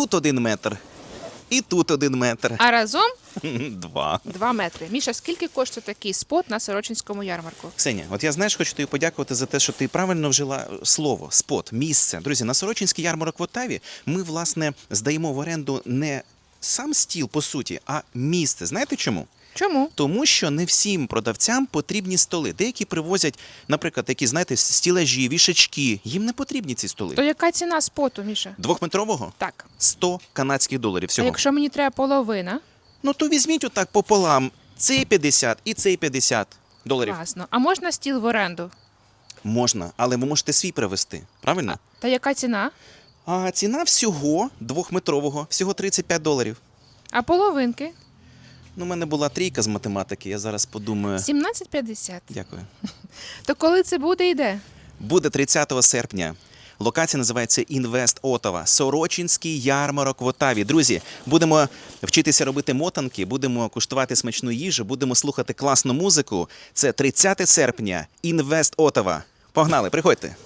тут один метр, і тут один метр. А разом Два. Два метри. Міша, скільки коштує такий спот на Сорочинському ярмарку? Ксенія, от я знаєш, хочу тобі подякувати за те, що ти правильно вжила слово, спот, місце. Друзі, на Сорочинський ярмарок в Оттаві ми, власне, здаємо в оренду не сам стіл, по суті, а місце. Знаєте чому? Чому? Тому що не всім продавцям потрібні столи. Деякі привозять, наприклад, такі, знаєте, стілажі, вішачки. Їм не потрібні ці столи. То яка ціна споту, Міша? Двохметрового Так. 100 канадських доларів А якщо мені треба половина, Ну то візьміть отак пополам. Цей 50 і цей 50 доларів. класно. А можна стіл в оренду? Можна, але ви можете свій привезти. Правильно? Та яка ціна? А ціна всього двохметрового, всього 35 доларів. А половинки? Ну, у мене була трійка з математики, я зараз подумаю. 17,50. Дякую. То коли це буде і де? Буде 30 серпня. Локація називається Інвест Отава. Сорочинський ярмарок в Отаві. Друзі, будемо вчитися робити мотанки, будемо куштувати смачну їжу, будемо слухати класну музику. Це 30 серпня. Інвест Отава. Погнали, приходьте.